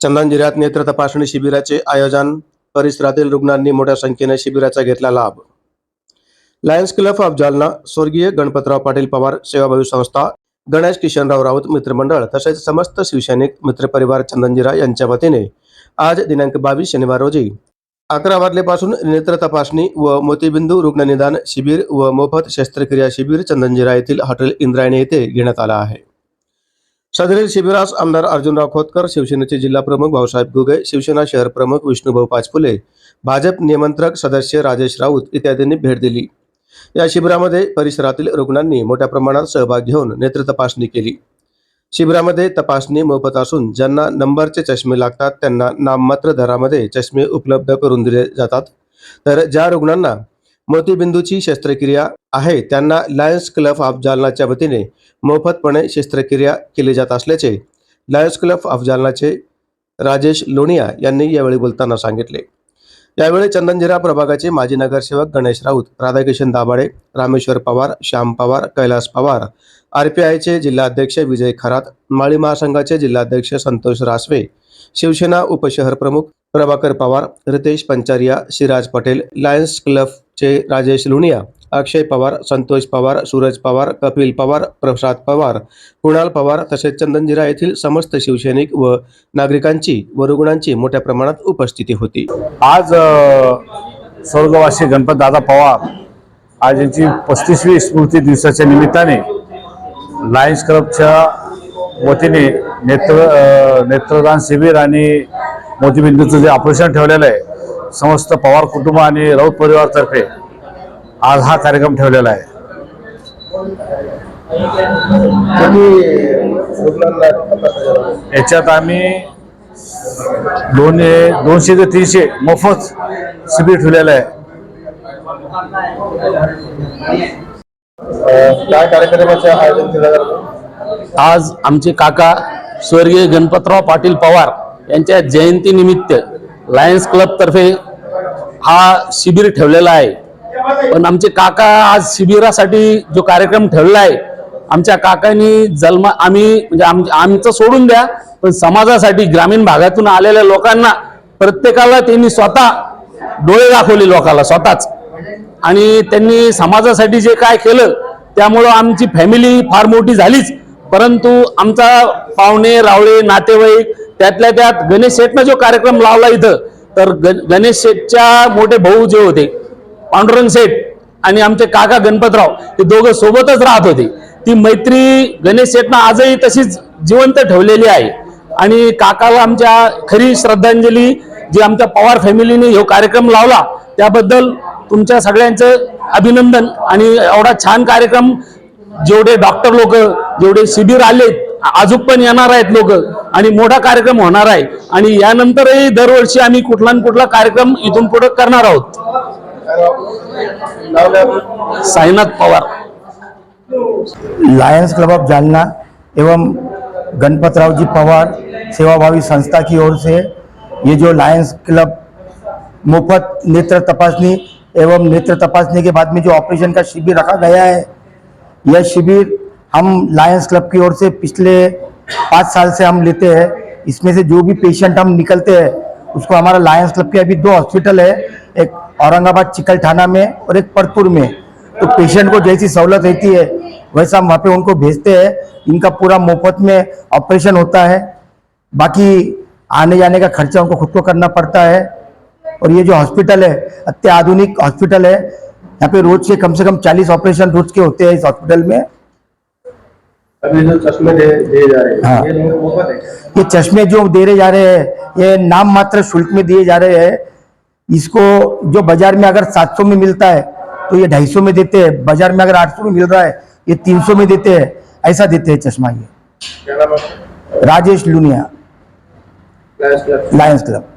चंदन जिल्ह्यात नेत्र तपासणी शिबिराचे आयोजन परिसरातील रुग्णांनी मोठ्या संख्येने शिबिराचा घेतला लाभ. लायन्स क्लब ऑफ जालना स्वर्गीय गणपतराव पाटील पवार सेवाभावी संस्था गणेश किशनराव राऊत मित्रमंडळ तसेच समस्त शिवसैनिक मित्रपरिवार चंदनजिरा यांच्या वतीने आज दिनांक बावीस शनिवार रोजी अकरा वाजलेपासून नेत्र तपासणी व मोतीबिंदू रुग्णनिदान शिबिर व मोफत शस्त्रक्रिया शिबिर चंदनजिरा येथील हॉटेल इंद्रायणी येथे घेण्यात आला आहे. सदरील शिबिरास आमदार अर्जुनराव खोतकर शिवसेनेचे जिल्हा प्रमुख भाऊसाहेब गुगे शिवसेना शहर प्रमुख विष्णुभाऊ पाचफुले भाजप निमंत्रक सदस्य राजेश राऊत इत्यादींनी भेट दिली. या शिबिरामध्ये परिसरातील रुग्णांनी मोठ्या प्रमाणात सहभाग घेऊन नेत्र तपासणी केली. शिबिरामध्ये तपासणी मोफत असून ज्यांना नंबरचे चष्मे लागतात त्यांना नाममात्र दरामध्ये चष्मे उपलब्ध करून दिले जातात. तर ज्या रुग्णांना मोतीबिंदूची शस्त्रक्रिया आहे. त्यांना लायन्स क्लब ऑफ जालनाच्या वतीने मोफतपणे शस्त्रक्रिया केली जात असल्याचे लायन्स क्लब ऑफ जालनाचे राजेश लोणिया यांनी यावेळी बोलताना सांगितले. यावेळी चंदनजिरा प्रभागाचे माजी नगरसेवक गणेश राऊत राधाकिशन दाभाडे रामेश्वर पवार श्याम पवार कैलास पवार आर पी जिल्हाध्यक्ष विजय खरात माळी महासंघाचे जिल्हाध्यक्ष संतोष रासवे शिवसेना उपशहर प्रमुख प्रभाकर पवार रितेश पंचारिया सिराज पटेल लायन्स क्लब चे राजेश लुनिया अक्षय पवार संतोष पवार सूरज पवार कपिल पवार प्रसाद पवार कुणाल पवार तसेच चंदनजिरा येथील समस्त शिवसैनिक व नागरिकांची व रुग्णांची मोठ्या प्रमाणात उपस्थिती होती. आज स्वर्गवासी गणपत दादा पवार आज यांची पस्तीसवी स्मृती दिवसाच्या निमित्ताने लायन्स क्लबच्या वतीने नेत्र नेत्रदान शिबिर आणि मोतीबिंदूचं जे ऑपरेशन ठेवलेलं आहे समस्त पवार कुटुंब आणि राऊत परिवारतर्फे आज हा कार्यक्रम ठेवलेला आहे. याच्यात आम्ही दोन दोनशे ते तीनशे मोफत शिबिर ठेवलेलं आहे. काय कार्यक्रमाचे आयोजन केलं जातं? आज आमचे काका स्वर्गीय गणपतराव पाटील पवार यांच्या जयंतीनिमित्त लायन्स क्लबतर्फे हा शिबिर ठेवलेला आहे. पण आमचे काका आज शिबिरासाठी जो कार्यक्रम ठेवला आहे आमच्या काकांनी जन्मा आम्ही म्हणजे आम आमचं सोडून द्या पण समाजासाठी ग्रामीण भागातून आलेल्या लोकांना प्रत्येकाला त्यांनी स्वतः डोळे दाखवले लोकाला स्वतःच. आणि त्यांनी समाजासाठी जे काय केलं त्यामुळं आमची फॅमिली फार मोठी झालीच. परंतु आमचा पाहुणे रावळे नातेवाईक त्यातल्या त्यात गणेश शेठनं जो कार्यक्रम लावला इथं तर गणेश शेठच्या मोठे भाऊ जे होते पांडुरंग शेठ आणि आमचे काका गणपतराव हे दोघं सोबतच राहत होते. ती मैत्री गणेश शेठनं आजही तशीच जिवंत ठेवलेली आहे. आणि काकाला आमच्या खरी श्रद्धांजली जी आमच्या पवार फॅमिलीने हा कार्यक्रम लावला त्याबद्दल तुमच्या सगळ्यांचं अभिनंदन. आणि एवढा छान कार्यक्रम जेवढे डॉक्टर लोक जेवढे शिबिर आले अजून पण येणार आहेत लोक आणि मोठा कार्यक्रम होणार आहे. आणि यानंतरही दरवर्षी आम्ही कुठला न कुठला कार्यक्रम इथून पुढे करणार आहोत. Sainath Pawar. Lions Club of Jalna एवं गणपतराव जी पवार सेवाभावी संस्था की ओर से ये जो लायंस क्लब मुफ्त नेत्र तपासनी एवं नेत्र तपासनी के बाद में जो ऑपरेशन का शिविर रखा गया है यह शिविर हम लायंस क्लब की ओर से पिछले पाँच साल से हम लेते हैं। इसमें से जो भी पेशेंट हम निकलते हैं, उसको हमारा लायंस क्लब के अभी दो हॉस्पिटल है। एक औरंगाबाद चिकल थाना में और एक परतुर में। तो पेशेंट को जैसी सहूलत रहती है, वैसा हम वहाँ पे उनको भेजते हैं। इनका पूरा मुफ़्त में ऑपरेशन होता है। बाकी आने जाने का खर्चा उनको खुद को करना पड़ता है। और ये जो हॉस्पिटल है, अत्याधुनिक हॉस्पिटल है, यहाँ पे रोज के कम से कम 40 ऑपरेशन रोज के होते हैं इस हॉस्पिटल में। अभी जो चश्मे दे जा रहे हाँ। ये है। ये चश्मे जो दे रहे जा रहे हैं ये नाम मात्र शुल्क में दिए जा रहे हैं। इसको जो बाज़ार में अगर 700 में मिलता है तो ये 250 में देते हैं। बाज़ार में अगर 800 में मिल रहा है ये 300 में देते हैं। ऐसा देते हैं चश्मा ये। राजेश लुनिया। Lions club